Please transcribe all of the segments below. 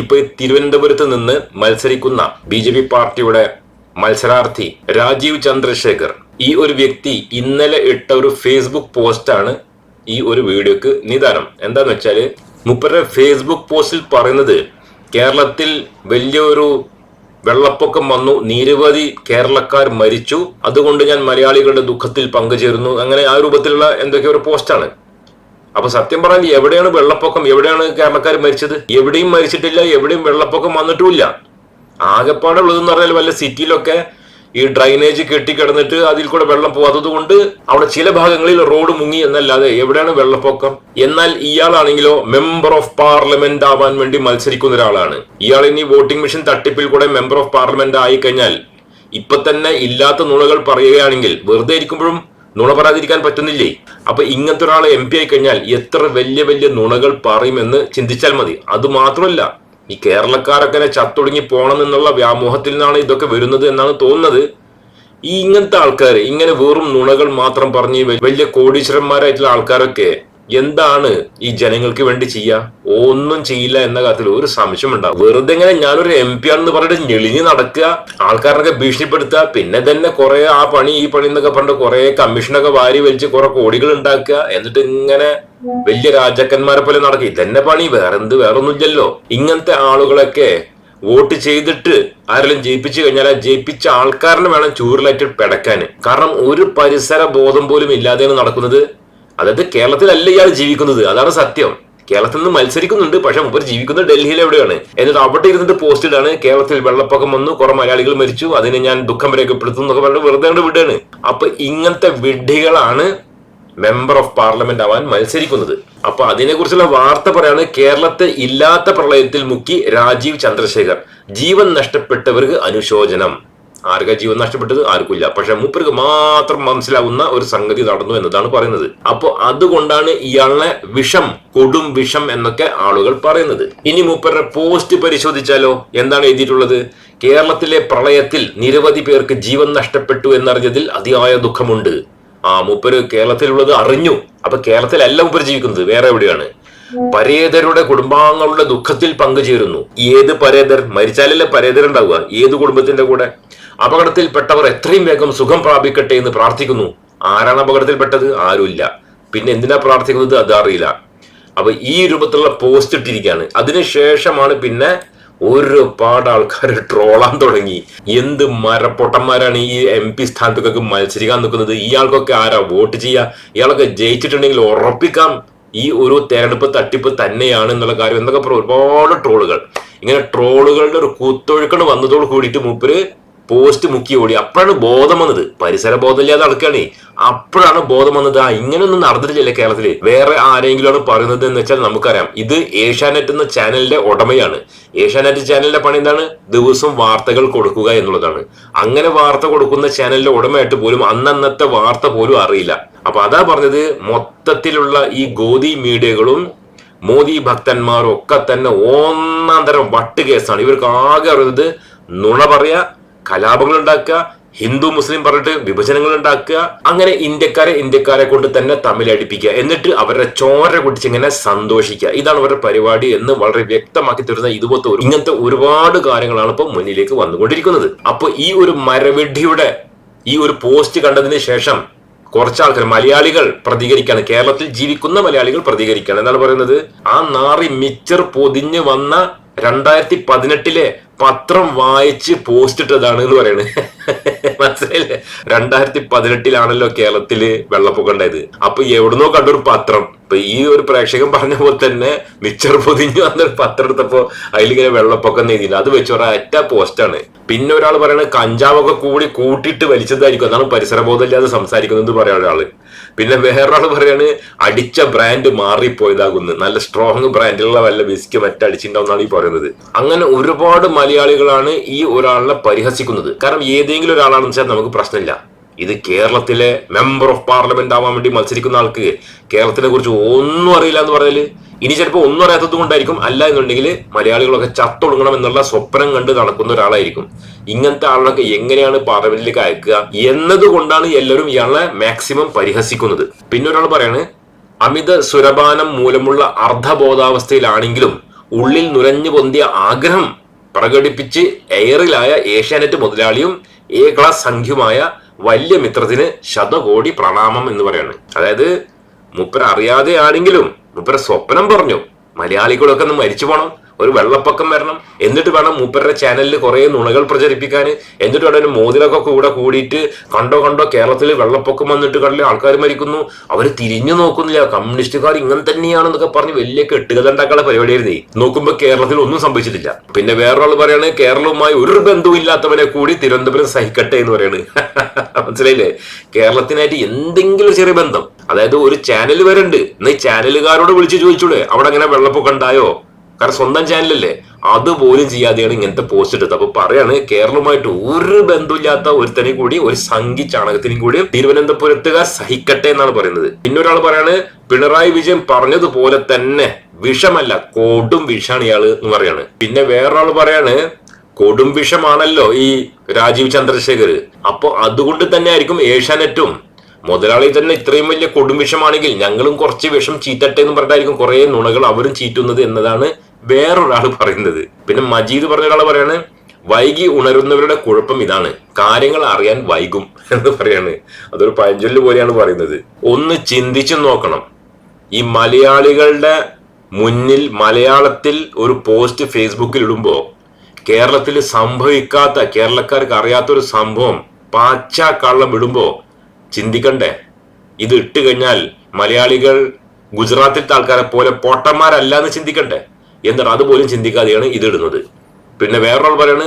ഇപ്പൊ ഈ തിരുവനന്തപുരത്ത് നിന്ന് മത്സരിക്കുന്ന ബി ജെ പി പാർട്ടിയുടെ മത്സരാർത്ഥി രാജീവ് ചന്ദ്രശേഖർ. ഈ ഒരു വ്യക്തി ഇന്നലെ ഇട്ട ഒരു ഫേസ്ബുക്ക് പോസ്റ്റാണ് ഈ ഒരു വീഡിയോക്ക് നിദാനം. എന്താന്ന് വെച്ചാൽ മുപ്പരുടെ ഫേസ്ബുക്ക് പോസ്റ്റിൽ പറയുന്നത് കേരളത്തിൽ വലിയൊരു വെള്ളപ്പൊക്കം വന്നു നിരവധി കേരളക്കാർ മരിച്ചു അതുകൊണ്ട് ഞാൻ മലയാളികളുടെ ദുഃഖത്തിൽ പങ്കുചേരുന്നു. അങ്ങനെ ആ രൂപത്തിലുള്ള എന്തൊക്കെയോ ഒരു പോസ്റ്റാണ് അപ്പൊ സത്യം പറഞ്ഞാൽ എവിടെയാണ് വെള്ളപ്പൊക്കം? എവിടെയാണ് കേരളക്കാർ മരിച്ചത്? എവിടെയും മരിച്ചിട്ടില്ല എവിടെയും വെള്ളപ്പൊക്കം വന്നിട്ടുമില്ല. ആകെപ്പാടെ ഉള്ളതെന്ന് പറഞ്ഞാൽ വല്ല സിറ്റിയിലൊക്കെ ഈ ഡ്രൈനേജ് കെട്ടിക്കിടന്നിട്ട് അതിൽ കൂടെ വെള്ളം പോകാത്തത് കൊണ്ട് അവിടെ ചില ഭാഗങ്ങളിൽ റോഡ് മുങ്ങി എന്നല്ലാതെ എവിടെയാണ് വെള്ളപ്പൊക്കം? എന്നാൽ ഇയാളാണെങ്കിലോ മെമ്പർ ഓഫ് പാർലമെന്റ് ആവാൻ വേണ്ടി മത്സരിക്കുന്ന ഒരാളാണ്. ഇയാൾ ഇനി വോട്ടിംഗ് മെഷീൻ തട്ടിപ്പിൽ കൂടെ മെമ്പർ ഓഫ് പാർലമെന്റ് ആയി കഴിഞ്ഞാൽ ഇപ്പൊ തന്നെ ഇല്ലാത്ത നുണകൾ പറയുകയാണെങ്കിൽ വെറുതെ ഇരിക്കുമ്പോഴും നുണ പറയാതിരിക്കാൻ പറ്റുന്നില്ലേ? അപ്പൊ ഇങ്ങനത്തെ ഒരാൾ എം പി ആയി കഴിഞ്ഞാൽ എത്ര വലിയ വലിയ നുണകൾ പറയുമെന്ന് ചിന്തിച്ചാൽ മതി. അത് മാത്രമല്ല ഈ കേരളക്കാരൊക്കെ ചത്തൊടുങ്ങി പോകണം എന്നുള്ള വ്യാമോഹത്തിൽ നിന്നാണ് ഇതൊക്കെ വരുന്നത് എന്നാണ് തോന്നുന്നത്. ഈ ഇങ്ങനത്തെ ആൾക്കാർ ഇങ്ങനെ വെറും നുണകൾ മാത്രം പറഞ്ഞ് വലിയ കോടീശ്വരന്മാരായിട്ടുള്ള ആൾക്കാരൊക്കെ എന്താണ് ഈ ജനങ്ങൾക്ക് വേണ്ടി ചെയ്യുക ഒന്നും ചെയ്യില്ല എന്ന കാര്യത്തിൽ ഒരു സംശയം ഉണ്ടാവും. വെറുതെ ഇങ്ങനെ ഞാനൊരു എം പി ആണെന്ന് പറഞ്ഞിട്ട് ഞെളിഞ്ഞ് നടക്കുക ആൾക്കാരൊക്കെ ഭീഷണിപ്പെടുത്തുക പിന്നെ തന്നെ കുറെ ആ പണി ഈ പണി എന്നൊക്കെ പറഞ്ഞിട്ട് കുറെ കമ്മീഷനൊക്കെ വാരി വലിച്ച് കുറെ കോടികൾ ഉണ്ടാക്കുക എന്നിട്ട് ഇങ്ങനെ വലിയ രാജാക്കന്മാരെ പോലെ നടക്കുക. ഇതന്നെ പണി വേറെ എന്ത് വേറെ ഒന്നുമില്ലല്ലോ ഇങ്ങനത്തെ ആളുകളൊക്കെ വോട്ട് ചെയ്തിട്ട് ആരെങ്കിലും ജയിപ്പിച്ചു കഴിഞ്ഞാൽ ആ ജയിപ്പിച്ച ആൾക്കാരനെ വേണം ചൂരിലായിട്ട് പെടക്കാൻ. കാരണം ഒരു പരിസര ബോധം പോലും ഇല്ലാതെയാണ് നടക്കുന്നത്. അതായത് കേരളത്തിലല്ല ഇയാൾ ജീവിക്കുന്നത്. അതാണ് സത്യം. കേരളത്തിൽ നിന്ന് മത്സരിക്കുന്നുണ്ട് പക്ഷെ മുമ്പ് ജീവിക്കുന്നത് ഡൽഹിയിൽ എവിടെയാണ്? എന്നിട്ട് അവിടെ ഇരുന്നിട്ട് പോസ്റ്റ് ഇടാണ് കേരളത്തിൽ വെള്ളപ്പൊക്കം വന്നു കുറെ മലയാളികൾ മരിച്ചു അതിനെ ഞാൻ ദുഃഖം രേഖപ്പെടുത്തും എന്നൊക്കെ പറഞ്ഞു വെറുതെ കൊണ്ട് വിടുകയാണ് അപ്പൊ ഇങ്ങനത്തെ വിഡ്ഢികളാണ് മെമ്പർ ഓഫ് പാർലമെന്റ് ആവാൻ മത്സരിക്കുന്നത്. അപ്പൊ അതിനെക്കുറിച്ചുള്ള വാർത്ത പറയാണ് കേരളത്തെ ഇല്ലാത്ത പ്രളയത്തിൽ മുക്കി രാജീവ് ചന്ദ്രശേഖർ. ജീവൻ നഷ്ടപ്പെട്ടവർക്ക് അനുശോചനം. ആർക്കാ ജീവൻ നഷ്ടപ്പെട്ടത്? ആർക്കില്ല പക്ഷെ മൂപ്പർക്ക് മാത്രം മനസ്സിലാവുന്ന ഒരു സംഗതി നടന്നു എന്നതാണ് പറയുന്നത്. അപ്പൊ അതുകൊണ്ടാണ് ഇയാളെ വിഷം കൊടും വിഷം എന്നൊക്കെ ആളുകൾ പറയുന്നത്. ഇനി മൂപ്പരുടെ പോസ്റ്റ് പരിശോധിച്ചാലോ? എന്താണ് എഴുതിയിട്ടുള്ളത്? കേരളത്തിലെ പ്രളയത്തിൽ നിരവധി പേർക്ക് ജീവൻ നഷ്ടപ്പെട്ടു എന്നറിഞ്ഞതിൽ അതിയായ ദുഃഖമുണ്ട്. ആ മൂപ്പര് കേരളത്തിലുള്ളത് അറിഞ്ഞു. അപ്പൊ കേരളത്തിലല്ല മൂപ്പര് ജീവിക്കുന്നത്. വേറെ എവിടെയാണ്? പരേതരുടെ കുടുംബാംഗങ്ങളുടെ ദുഃഖത്തിൽ പങ്കുചേരുന്നു. ഏത് പരേതർ മരിച്ചാലല്ലേ പരേതർ ഉണ്ടാവുക ഏത് കുടുംബത്തിന്റെ കൂടെ? അപകടത്തിൽപ്പെട്ടവർ എത്രയും വേഗം സുഖം പ്രാപിക്കട്ടെ എന്ന് പ്രാർത്ഥിക്കുന്നു. ആരാണ് അപകടത്തിൽപ്പെട്ടത്? ആരുമില്ല. പിന്നെ എന്തിനാ പ്രാർത്ഥിക്കുന്നത്? അത് അതറിയില്ല അപ്പൊ ഈ രൂപത്തിലുള്ള പോസ്റ്റ് ഇട്ടിരിക്കുകയാണ്. അതിനുശേഷമാണ് പിന്നെ ഒരുപാട് ആൾക്കാർ ട്രോളാൻ തുടങ്ങി. എന്ത് മരപ്പൊട്ടന്മാരാണ് ഈ എം പി സ്ഥാനത്തൊക്കെ മത്സരിക്കാൻ നിൽക്കുന്നത്? ഇയാൾക്കൊക്കെ ആരാ വോട്ട് ചെയ്യുക? ഇയാളൊക്കെ ജയിച്ചിട്ടുണ്ടെങ്കിൽ ഉറപ്പിക്കാം. ഈ ഒരു തെരഞ്ഞെടുപ്പ് തട്ടിപ്പ് തന്നെയാണ് എന്നുള്ള കാര്യം. എന്നൊക്കെ പറഞ്ഞു ഒരുപാട് ട്രോളുകൾ. ഇങ്ങനെ ട്രോളുകളുടെ ഒരു കൂത്തൊഴുക്കണ് വന്നതോട് കൂടിയിട്ട് മൂപ്പര് പോസ്റ്റ് മുക്കി ഓടി. അപ്പോഴാണ് ബോധം വന്നത്. പരിസര ബോധമില്ലാതെ നടക്കുകയാണേ. അപ്പോഴാണ് ബോധം വന്നത്. ആ ഇങ്ങനെയൊന്നും നടന്നിട്ടില്ലല്ലേ കേരളത്തിൽ. വേറെ ആരെങ്കിലും ആണ് പറയുന്നത് എന്ന് വെച്ചാൽ നമുക്കറിയാം. ഇത് ഏഷ്യാനെറ്റ് എന്ന ചാനലിന്റെ ഉടമയാണ്. ഏഷ്യാനെറ്റ് ചാനലിന്റെ പണി എന്താണ്? ദിവസവും വാർത്തകൾ കൊടുക്കുക എന്നുള്ളതാണ്. അങ്ങനെ വാർത്ത കൊടുക്കുന്ന ചാനലിന്റെ ഉടമയായിട്ട് പോലും അന്നന്നത്തെ വാർത്ത പോലും അറിയില്ല. അപ്പൊ അതാ പറഞ്ഞത് മൊത്തത്തിലുള്ള ഈ ഗോദി മീഡിയകളും മോദി ഭക്തന്മാരും ഒക്കെ തന്നെ ഒന്നാം തരം വട്ട് കേസാണ്. ഇവർക്ക് ആകെ അറിയുന്നത് നുണ പറയാ കലാപങ്ങൾ ഉണ്ടാക്കുക ഹിന്ദു മുസ്ലിം പറഞ്ഞിട്ട് വിഭജനങ്ങൾ ഉണ്ടാക്കുക അങ്ങനെ ഇന്ത്യക്കാരെ ഇന്ത്യക്കാരെ കൊണ്ട് തന്നെ തമ്മിലടിപ്പിക്കുക എന്നിട്ട് അവരുടെ ചോര കുടിച്ച് ഇങ്ങനെ സന്തോഷിക്കുക. ഇതാണ് അവരുടെ പരിപാടി എന്ന് വളരെ വ്യക്തമാക്കി തരുന്ന ഇതുപോലത്തെ ഒരു ഇങ്ങനത്തെ ഒരുപാട് കാര്യങ്ങളാണ് ഇപ്പൊ മുന്നിലേക്ക് വന്നുകൊണ്ടിരിക്കുന്നത്. അപ്പൊ ഈ ഒരു മരവെടിയുടെ ഈ ഒരു പോസ്റ്റ് കണ്ടതിന് ശേഷം കുറച്ച് ആൾക്കാർ മലയാളികൾ പ്രതികരിക്കാണ് കേരളത്തിൽ ജീവിക്കുന്ന മലയാളികൾ പ്രതികരിക്കുകയാണ്. എന്നാണ് പറയുന്നത്? ആ നാറി മിച്ചർ പൊതിഞ്ഞ് വന്ന രണ്ടായിരത്തി പതിനെട്ടിലെ പത്രം വായിച്ച് പോസ്റ്റ് ഇട്ടതാണ് എന്ന് പറയുന്നത് മനസ്സിലായില്ലേ? രണ്ടായിരത്തി പതിനെട്ടിലാണല്ലോ കേരളത്തിൽ വെള്ളപ്പൊക്കം ഉണ്ടായത്. അപ്പൊ എവിടുന്നോ കണ്ടൊരു പത്രം. ഇപ്പൊ ഈ ഒരു പ്രേക്ഷകൻ പറഞ്ഞ പോലെ തന്നെ മിച്ചർ പൊതിഞ്ഞു വന്നൊരു പത്രം എടുത്തപ്പോ അതിലിങ്ങനെ വെള്ളപ്പൊക്കം എഴുതിയില്ല അത് വെച്ച് ഒരൊറ്റ പോസ്റ്റാണ് പിന്നെ ഒരാൾ പറയുന്നത് കഞ്ചാവൊക്കെ കൂടി കൂട്ടിയിട്ട് വലിച്ചതായിരിക്കും. അതാണ് പരിസരബോധമില്ലാതെ സംസാരിക്കുന്നത് പറയാൻ ഒരാൾ. പിന്നെ വേറൊരാൾ പറയാണ് അടിച്ച ബ്രാൻഡ് മാറിപ്പോയതാകുന്നു. നല്ല സ്ട്രോങ് ബ്രാൻഡിലുള്ള വല്ല വിസ്കി മറ്റടിച്ചിട്ടുണ്ടാവുന്നതാണ് ഈ പറയുന്നത്. അങ്ങനെ ഒരുപാട് മലയാളികളാണ് ഈ ഒരാളിനെ പരിഹസിക്കുന്നത്. കാരണം ഏതെങ്കിലും ഒരാളാണെന്ന് വെച്ചാൽ നമുക്ക് പ്രശ്നമില്ല. ഇത് കേരളത്തിലെ മെമ്പർ ഓഫ് പാർലമെന്റ് ആവാൻ വേണ്ടി മത്സരിക്കുന്ന ആൾക്ക് കേരളത്തിനെ കുറിച്ച് ഒന്നും അറിയില്ല എന്ന് പറഞ്ഞാൽ ഇനി ചിലപ്പോൾ ഒന്നും അറിയാത്തത് കൊണ്ടായിരിക്കും. അല്ല എന്നുണ്ടെങ്കിൽ മലയാളികളൊക്കെ ചത്തൊടുങ്ങണം എന്നുള്ള സ്വപ്നം കണ്ട് നടക്കുന്ന ഒരാളായിരിക്കും. ഇങ്ങനത്തെ ആളുകളൊക്കെ എങ്ങനെയാണ് പാർലമെന്റിലേക്ക് അയക്കുക എന്നതുകൊണ്ടാണ് എല്ലാവരും ഇയാളെ മാക്സിമം പരിഹസിക്കുന്നത്. പിന്നെ ഒരാൾ പറയാണ് അമിത സുരപാനം മൂലമുള്ള അർദ്ധബോധാവസ്ഥയിലാണെങ്കിലും ഉള്ളിൽ നുരഞ്ഞു പൊന്തിയ ആഗ്രഹം പ്രകടിപ്പിച്ച് എയറിലായ ഏഷ്യാനെറ്റ് മുതലാളിയും എ ക്ലാസ് സംഖ്യമായ വലിയ മിത്രത്തിന് ശതകോടി പ്രണാമം എന്ന് പറയാണ്. അതായത് മുപ്പര അറിയാതെ ആണെങ്കിലും മുപ്പര സ്വപ്നം പറഞ്ഞു മലയാളികളൊക്കെ ഒന്ന് മരിച്ചു പോണം. ഒരു വെള്ളപ്പൊക്കം വരണം എന്നിട്ട് വേണം മൂപ്പരുടെ ചാനലിൽ കുറെ നുണകൾ പ്രചരിപ്പിക്കാൻ എന്നിട്ട് വേണം മോദിലൊക്കെ കൂടെ കൂടിയിട്ട് കണ്ടോ കണ്ടോ കേരളത്തിൽ വെള്ളപ്പൊക്കം വന്നിട്ട് കണ്ടില്ല ആൾക്കാർ മരിക്കുന്നു. അവർ തിരിഞ്ഞു നോക്കുന്നില്ല. കമ്മ്യൂണിസ്റ്റുകാർ ഇങ്ങനെ തന്നെയാണെന്നൊക്കെ പറഞ്ഞ് വലിയ കെട്ടുകഥ പരിപാടിയായിരുന്നു. നോക്കുമ്പോൾ കേരളത്തിൽ ഒന്നും സംഭവിച്ചിട്ടില്ല. പിന്നെ വേറൊരാൾ പറയാണ് കേരളവുമായി ഒരു ബന്ധവും ഇല്ലാത്തവനെ കൂടി തിരുവനന്തപുരം സഹിക്കട്ടെ എന്ന് പറയാണ്. മനസ്സിലായില്ലേ? കേരളത്തിനായിട്ട് എന്തെങ്കിലും ചെറിയ ബന്ധം. അതായത് ഒരു ചാനൽ വരണ്ട്. എന്നാൽ ഈ ചാനലുകാരോട് വിളിച്ച് ചോദിച്ചൂടെ? അവിടെ അങ്ങനെ വെള്ളപ്പൊക്കം ഉണ്ടായോ? കാരണം സ്വന്തം ചാനലല്ലേ അതുപോലും ചെയ്യാതെയാണ് ഇങ്ങനത്തെ പോസ്റ്റ് ഇട്ടത്. അപ്പൊ പറയാണ് കേരളവുമായിട്ട് ഒരു ബന്ധമില്ലാത്ത ഒരുത്തനെയും കൂടി ഒരു സംഘി ചാണകത്തിനും കൂടി തിരുവനന്തപുരത്തുകാർ സഹിക്കട്ടെ എന്നാണ് പറയുന്നത്. പിന്നെ ഒരാൾ പറയാണ് പിണറായി വിജയൻ പറഞ്ഞതുപോലെ തന്നെ വിഷമല്ല കൊടും വിഷാണ് ഇയാൾ എന്ന് പറയാണ്. പിന്നെ വേറൊരാൾ പറയാണ് കൊടും വിഷമാണല്ലോ ഈ രാജീവ് ചന്ദ്രശേഖർ അപ്പൊ അതുകൊണ്ട് തന്നെ ആയിരിക്കും ഏഷ്യാനെറ്റും മുതലാളി തന്നെ ഇത്രയും വലിയ കൊടും വിഷമാണെങ്കിൽ ഞങ്ങളും കുറച്ച് വിഷം ചീത്തട്ടെ എന്ന് പറഞ്ഞിട്ടായിരിക്കും കുറെ നുണകൾ അവരും ചീറ്റുന്നത് എന്നതാണ് വേറൊരാൾ പറയുന്നത്. പിന്നെ മജീദ് പറഞ്ഞ ഒരാൾ പറയാണ് വൈകി ഉണരുന്നവരുടെ കുഴപ്പം ഇതാണ്. കാര്യങ്ങൾ അറിയാൻ വൈകും എന്ന് പറയാണ്. അതൊരു പഴഞ്ചൊല്ല് പോലെയാണ് പറയുന്നത്. ഒന്ന് ചിന്തിച്ചു നോക്കണം. ഈ മലയാളികളുടെ മുന്നിൽ മലയാളത്തിൽ ഒരു പോസ്റ്റ് ഫേസ്ബുക്കിൽ ഇടുമ്പോൾ കേരളത്തിൽ സംഭവിക്കാത്ത കേരളക്കാർക്ക് അറിയാത്ത ഒരു സംഭവം പാച്ച കള്ളം ഇടുമ്പോൾ ചിന്തിക്കണ്ടേ? ഇത് ഇട്ട് കഴിഞ്ഞാൽ മലയാളികൾ ഗുജറാത്തിലത്തെ ആൾക്കാരെ പോലെ പൊട്ടന്മാരല്ല എന്ന് ചിന്തിക്കണ്ടേ? എന്നിട്ട് അതുപോലും ചിന്തിക്കാതെയാണ് ഇതിടുന്നത് പിന്നെ വേറൊരാൾ പറയാണ്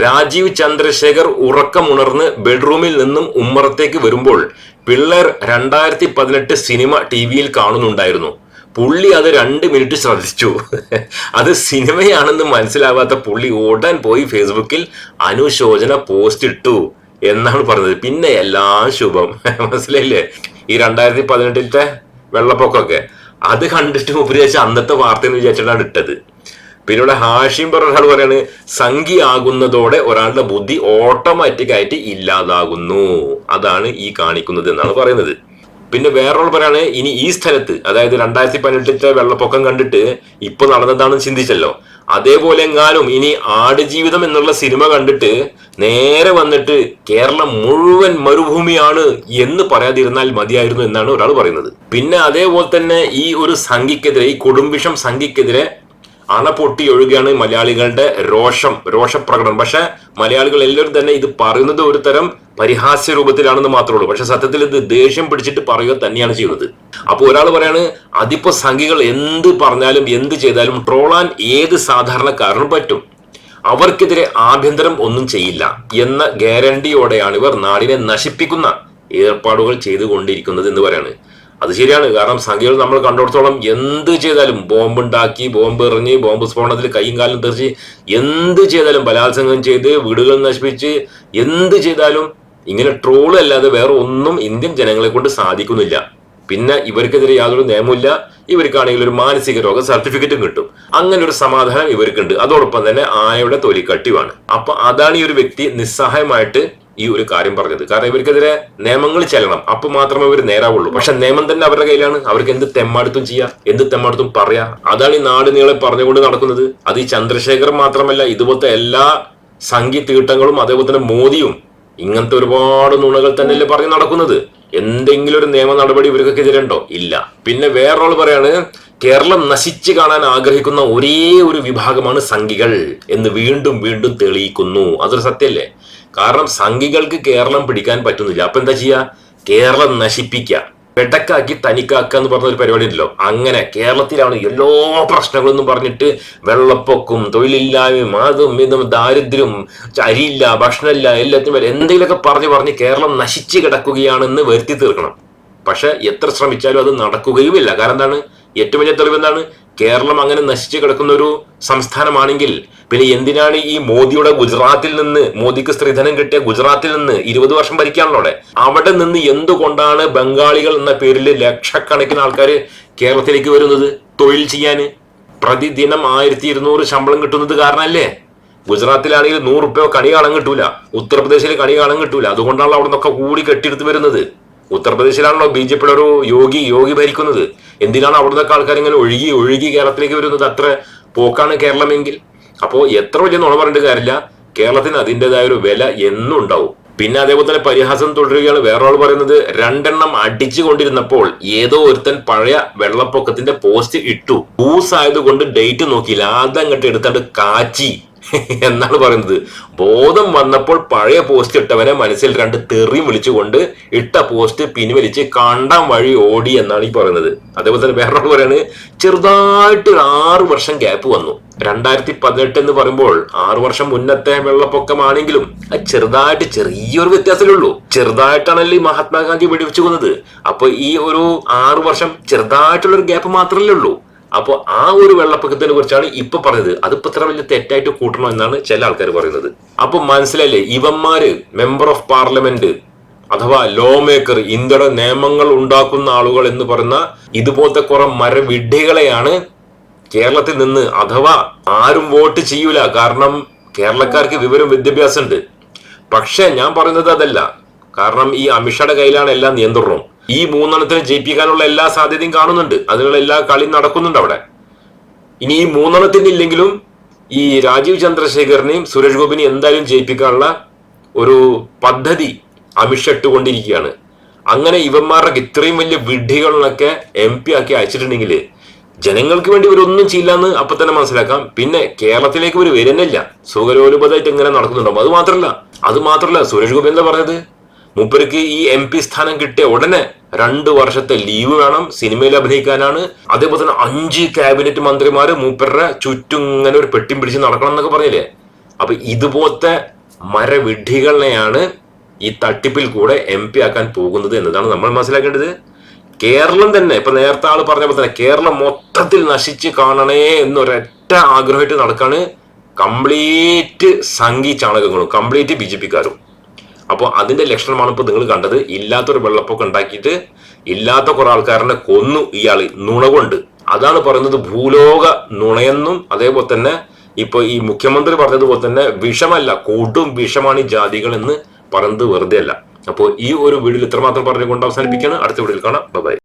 രാജീവ് ചന്ദ്രശേഖർ ഉറക്കമുണർന്ന് ബെഡ്റൂമിൽ നിന്നും ഉമ്മറത്തേക്ക് വരുമ്പോൾ പിള്ളേർ രണ്ടായിരത്തി പതിനെട്ട് സിനിമ ടി വിയിൽ കാണുന്നുണ്ടായിരുന്നു. പുള്ളി അത് രണ്ട് മിനിറ്റ് ശ്രദ്ധിച്ചു. അത് സിനിമയാണെന്ന് മനസ്സിലാവാത്ത പുള്ളി ഉടൻ പോയി ഫേസ്ബുക്കിൽ അനുശോചന പോസ്റ്റ് ഇട്ടു എന്നാണ് പറഞ്ഞത്. പിന്നെ എല്ലാം ശുഭം. മനസ്സിലായില്ലേ? ഈ രണ്ടായിരത്തി പതിനെട്ടിലത്തെ വെള്ളപ്പൊക്കമൊക്കെ അത് കണ്ടിട്ട് ഉപരി വെച്ച അന്നത്തെ വാർത്ത എന്ന് വിചാരിച്ചിട്ടാണ് ഇട്ടത്. പിന്നെ ഇവിടെ ഹാഷിം പറഞ്ഞ ഒരാൾ പറയാണ് സംഖ്യ ആകുന്നതോടെ ഒരാളുടെ ബുദ്ധി ഓട്ടോമാറ്റിക് ആയിട്ട് ഇല്ലാതാകുന്നു. അതാണ് ഈ കാണിക്കുന്നത് എന്നാണ് പറയുന്നത്. പിന്നെ വേറൊരാൾ പറയാണ് ഇനി ഈ സ്ഥലത്ത് അതായത് രണ്ടായിരത്തി പതിനെട്ടിലത്തെ വെള്ളപ്പൊക്കം കണ്ടിട്ട് ഇപ്പൊ നടന്നതാണെന്ന് ചിന്തിച്ചല്ലോ. അതേപോലെ എങ്ങാനും ഇനി ആടുജീവിതം എന്നുള്ള സിനിമ കണ്ടിട്ട് നേരെ വന്നിട്ട് കേരളം മുഴുവൻ മരുഭൂമിയാണ് എന്ന് പറയാതിരുന്നാൽ മതിയായിരുന്നു എന്നാണ് ഒരാൾ പറയുന്നത്. പിന്നെ അതേപോലെ തന്നെ ഈ ഒരു സംഖ്യക്കെതിരെ ഈ കൊടുംബിഷം സംഖ്യക്കെതിരെ അണ പൊട്ടി മലയാളികളുടെ രോഷം രോഷപ്രകടനം. പക്ഷെ മലയാളികൾ എല്ലാവരും തന്നെ ഇത് പറയുന്നത് ഒരു തരം പരിഹാസ്യ രൂപത്തിലാണെന്ന് മാത്രമേ ഉള്ളൂ. പക്ഷെ സത്യത്തിൽ ഇത് ദേഷ്യം പിടിച്ചിട്ട് പറയുക തന്നെയാണ് ചെയ്യുന്നത്. അപ്പൊ ഒരാൾ പറയാണ് അതിപ്പോ സംഘികൾ എന്ത് പറഞ്ഞാലും എന്ത് ചെയ്താലും ട്രോളാൻ ഏത് സാധാരണക്കാരനും പറ്റും. അവർക്കെതിരെ ആഭ്യന്തരം ഒന്നും ചെയ്യില്ല എന്ന ഗ്യാരണ്ടിയോടെയാണ് ഇവർ നാടിനെ നശിപ്പിക്കുന്ന ഏർപ്പാടുകൾ ചെയ്തുകൊണ്ടിരിക്കുന്നത് എന്ന് പറയാണ്. അത് ശരിയാണ്. കാരണം സംഖ്യകൾ നമ്മൾ കണ്ടിടത്തോളം എന്ത് ചെയ്താലും ബോംബ് ഉണ്ടാക്കി ബോംബ് എറിഞ്ഞ് ബോംബ് സ്ഫോടനത്തിൽ കൈയും കാലും തെറിച്ച് എന്ത് ചെയ്താലും ബലാത്സംഗം ചെയ്ത് വീടുകൾ നശിപ്പിച്ച് എന്ത് ചെയ്താലും ഇങ്ങനെ ട്രോൾ അല്ലാതെ വേറെ ഒന്നും ഇന്ത്യൻ ജനങ്ങളെ കൊണ്ട് സാധിക്കുന്നില്ല. പിന്നെ ഇവർക്കെതിരെ യാതൊരു നിയമമില്ല ഇവർക്കാണെങ്കിൽ ഒരു മാനസിക രോഗ സർട്ടിഫിക്കറ്റും കിട്ടും. അങ്ങനെ ഒരു സമാധാനം ഇവർക്കുണ്ട്. അതോടൊപ്പം തന്നെ ആയയുടെ തൊലിക്കട്ടിയുമാണ്. അപ്പൊ അതാണ് ഈ ഒരു വ്യക്തി നിസ്സഹായമായിട്ട് ഈ ഒരു കാര്യം പറഞ്ഞത്. കാരണം ഇവർക്കെതിരെ നിയമങ്ങൾ ചെല്ലണം. അപ്പൊ മാത്രമേ ഇവർ നേരാവുള്ളൂ. പക്ഷെ നിയമം തന്നെ അവരുടെ കയ്യിലാണ്. അവർക്ക് എന്ത് തെമ്മാടുത്തും ചെയ്യാം എന്ത് തെമ്മാടുത്തും പറയാം. അതാണ് ഈ നാട് നീളെ പറഞ്ഞുകൊണ്ട് നടക്കുന്നത്. അത് ഈ ചന്ദ്രശേഖർ മാത്രമല്ല ഇതുപോലത്തെ എല്ലാ സംഘി തീട്ടങ്ങളും അതേപോലെ തന്നെ മോദിയും ഇങ്ങനത്തെ ഒരുപാട് നുണകൾ തന്നെയല്ലേ പറഞ്ഞു നടക്കുന്നത്. എന്തെങ്കിലും ഒരു നിയമ നടപടി ഇവർക്കൊക്കെ എതിരുണ്ടോ ഇല്ല. പിന്നെ വേറൊരാൾ പറയാണ് കേരളം നശിച്ചു കാണാൻ ആഗ്രഹിക്കുന്ന ഒരേ ഒരു വിഭാഗമാണ് സംഘികൾ എന്ന് വീണ്ടും വീണ്ടും തെളിയിക്കുന്നു. അതൊരു സത്യല്ലേ കാരണം സംഘികൾക്ക് കേരളം പിടിക്കാൻ പറ്റുന്നില്ല. അപ്പൊ എന്താ ചെയ്യാ? കേരളം നശിപ്പിക്കുക. വെടക്കാക്കി തനിക്കാക്കുക എന്ന് പറഞ്ഞ ഒരു പരിപാടി ഉണ്ടല്ലോ. അങ്ങനെ കേരളത്തിലാണ് എല്ലാ പ്രശ്നങ്ങളെന്നും പറഞ്ഞിട്ട് വെള്ളപ്പൊക്കും തൊഴിലില്ലായ്മയും അതും ഇതും ദാരിദ്ര്യം അരിയില്ല ഭക്ഷണമില്ല എല്ലാത്തിനും വരെ എന്തെങ്കിലുമൊക്കെ പറഞ്ഞ് പറഞ്ഞ് കേരളം നശിച്ച് കിടക്കുകയാണെന്ന് വരുത്തി തീർക്കണം. പക്ഷെ എത്ര ശ്രമിച്ചാലും അത് നടക്കുകയുമില്ല. കാരണം എന്താണ്? ഏറ്റവും വലിയ തെളിവ് എന്താണ്? കേരളം അങ്ങനെ നശിച്ചു കിടക്കുന്ന ഒരു സംസ്ഥാനമാണെങ്കിൽ പിന്നെ എന്തിനാണ് ഈ മോദിയുടെ ഗുജറാത്തിൽ നിന്ന് മോദിക്ക് സ്ത്രീധനം കിട്ടിയ ഗുജറാത്തിൽ നിന്ന് ഇരുപത് വർഷം ഭരിക്കാണല്ലോ അവിടെ? അവിടെ നിന്ന് എന്തുകൊണ്ടാണ് ബംഗാളികൾ എന്ന പേരിൽ ലക്ഷക്കണക്കിന് ആൾക്കാർ കേരളത്തിലേക്ക് വരുന്നത്? തൊഴിൽ ചെയ്യാൻ പ്രതിദിനം ആയിരത്തി ഇരുന്നൂറ് ശമ്പളം കിട്ടുന്നത് കാരണമല്ലേ ഗുജറാത്തിലാണെങ്കിൽ നൂറ് റുപ്യ കണി കാണാൻ കിട്ടൂല. ഉത്തർപ്രദേശിൽ കണി കാണാൻ കിട്ടൂല. അതുകൊണ്ടാണല്ലോ അവിടെ നിന്നൊക്കെ കൂടി കെട്ടിയെടുത്ത് വരുന്നത്. ഉത്തർപ്രദേശിലാണല്ലോ ബി ജെ പിയുടെ ഒരു യോഗി യോഗി ഭരിക്കുന്നത്. എന്തിനാണ് അവിടുന്ന് ആൾക്കാർ ഇങ്ങനെ ഒഴുകി ഒഴുകി കേരളത്തിലേക്ക് വരുന്നത്? അത്ര പോക്കാണ് കേരളമെങ്കിൽ. അപ്പോൾ എത്ര വലിയ നുണ പറഞ്ഞിട്ട് കാര്യമില്ല. കേരളത്തിന് അതിന്റെതായ ഒരു വില എന്നും ഉണ്ടാവും. പിന്നെ അതേപോലെ തന്നെ പരിഹാസം തുടരുകയാണ്. വേറൊരാൾ പറയുന്നത് രണ്ടെണ്ണം അടിച്ചു കൊണ്ടിരുന്നപ്പോൾ ഏതോ ഒരുത്തൻ പഴയ വെള്ളപ്പൊക്കത്തിന്റെ പോസ്റ്റ് ഇട്ടു. ലൂസ് ആയതുകൊണ്ട് ഡേറ്റ് നോക്കിയില്ല. അതങ്ങട്ട് എടുത്താണ്ട് കാച്ചി. എന്നാണ് പറയുന്നത്. ബോധം വന്നപ്പോൾ പഴയ പോസ്റ്റ് ഇട്ടവനെ മനസ്സിൽ രണ്ട് തെറിയും വിളിച്ചുകൊണ്ട് ഇട്ട പോസ്റ്റ് പിൻവലിച്ച് കണ്ടാൻ വഴി ഓടി എന്നാണ് ഈ പറയുന്നത്. അതേപോലെ തന്നെ വേറെ പറയാണ് ചെറുതായിട്ട് ഒരു ആറു വർഷം ഗ്യാപ്പ് വന്നു. രണ്ടായിരത്തി പതിനെട്ട് എന്ന് പറയുമ്പോൾ ആറു വർഷം മുന്നത്തെ വെള്ളപ്പൊക്കമാണെങ്കിലും അത് ചെറുതായിട്ട് ചെറിയൊരു വ്യത്യാസമേ ഉള്ളൂ. മഹാത്മാഗാന്ധി വെടിവെച്ചു കൊന്നത്. അപ്പൊ ഈ ഒരു ആറു വർഷം ചെറുതായിട്ടുള്ള ഒരു ഗ്യാപ്പ് മാത്രമല്ലേ ഉള്ളൂ. അപ്പോൾ ആ ഒരു വെള്ളപ്പൊക്കത്തിനെ കുറിച്ചാണ് ഇപ്പൊ പറഞ്ഞത് അതിപ്പോ ഇത്ര വലിയ തെറ്റായിട്ട് കൂട്ടണം എന്നാണ് ചില ആൾക്കാർ പറയുന്നത്. അപ്പൊ മനസ്സിലല്ലേ ഇവന്മാര് മെമ്പർ ഓഫ് പാർലമെന്റ് അഥവാ ലോ മേക്കർ ഇന്ത്യയുടെ നിയമങ്ങൾ ഉണ്ടാക്കുന്ന ആളുകൾ എന്ന് പറയുന്ന ഇതുപോലത്തെ കുറെ മരവിഡ്ഢികളെയാണ് കേരളത്തിൽ നിന്ന് അഥവാ ആരും വോട്ട് ചെയ്യൂല. കാരണം കേരളക്കാർക്ക് വിവരം വിദ്യാഭ്യാസം ഉണ്ട് പക്ഷെ ഞാൻ പറയുന്നത് അതല്ല. കാരണം ഈ അമിഷയുടെ കയ്യിലാണ് എല്ലാ നിയന്ത്രണവും ഈ മൂന്നെണ്ണത്തിന് ജയിപ്പിക്കാനുള്ള എല്ലാ സാധ്യതയും കാണുന്നുണ്ട്. അതിനുള്ള എല്ലാ കളിയും നടക്കുന്നുണ്ട് അവിടെ. ഇനി ഈ മൂന്നെണ്ണത്തിന് ഇല്ലെങ്കിലും ഈ രാജീവ് ചന്ദ്രശേഖരനെയും സുരേഷ് ഗോപിനെയും എന്തായാലും ജയിപ്പിക്കാനുള്ള ഒരു പദ്ധതി അമിഷട്ട് കൊണ്ടിരിക്കുകയാണ് അങ്ങനെ ഇവന്മാരുടെ ഇത്രയും വലിയ വിഡ്ഢികളിനൊക്കെ എം പി ആക്കി അയച്ചിട്ടുണ്ടെങ്കിൽ ജനങ്ങൾക്ക് വേണ്ടി ഇവരൊന്നും ചെയ്യില്ല എന്ന് അപ്പൊ തന്നെ മനസ്സിലാക്കാം. പിന്നെ കേരളത്തിലേക്ക് ഇവർ വരുന്നില്ല. സുഖലോലുപതായിട്ട് ഇങ്ങനെ നടക്കുന്നുണ്ടാവും. അത് മാത്രമല്ല അത് മാത്രമല്ല സുരേഷ് ഗോപി എന്താ പറഞ്ഞത്? മൂപ്പർക്ക് ഈ എം പി സ്ഥാനം കിട്ടിയ ഉടനെ രണ്ട് വർഷത്തെ ലീവ് വേണം സിനിമയിൽ അഭിനയിക്കാനാണ്. അതേപോലെ തന്നെ അഞ്ച് ക്യാബിനറ്റ് മന്ത്രിമാർ മൂപ്പരുടെ ചുറ്റും ഇങ്ങനെ ഒരു പെട്ടിയും പിടിച്ച് നടക്കണം എന്നൊക്കെ പറഞ്ഞില്ലേ? അപ്പൊ ഇതുപോലത്തെ മരവിഡ്ഢികളെയാണ് ഈ തട്ടിപ്പിൽ കൂടെ എം പി ആക്കാൻ പോകുന്നത് എന്നതാണ് നമ്മൾ മനസ്സിലാക്കേണ്ടത്. കേരളം തന്നെ ഇപ്പൊ നേരത്തെ ആൾ പറഞ്ഞ പോലെ തന്നെ കേരളം മൊത്തത്തിൽ നശിച്ച് കാണണേ എന്നൊരൊറ്റ ആഗ്രഹമായിട്ട് നടക്കാണ് കംപ്ലീറ്റ് സംഘി ചാണകങ്ങളും കംപ്ലീറ്റ് ബി ജെ പിക്കാരും. അപ്പോൾ അതിന്റെ ലക്ഷണമാണ് ഇപ്പൊ നിങ്ങൾ കണ്ടത്. ഇല്ലാത്തൊരു വെള്ളപ്പൊക്കം ഉണ്ടാക്കിയിട്ട് ഇല്ലാത്ത കുറെ ആൾക്കാരനെ കൊന്നു ഇയാൾ നുണ കൊണ്ട്. അതാണ് പറയുന്നത് ഭൂലോക നുണയെന്നും അതേപോലെ തന്നെ ഇപ്പൊ ഈ മുഖ്യമന്ത്രി പറഞ്ഞതുപോലെ തന്നെ വിഷമല്ല കൊടും വിഷമാണ് ഈ ജാതികൾ എന്ന് പറയുന്നത് വെറുതെ അല്ല അപ്പോൾ ഈ ഒരു വീഡിയോയിൽ ഇത്രമാത്രം പറഞ്ഞുകൊണ്ട് അവസാനിപ്പിക്കുകയാണ്. അടുത്ത വീഡിയോയിൽ കാണാം. ബൈ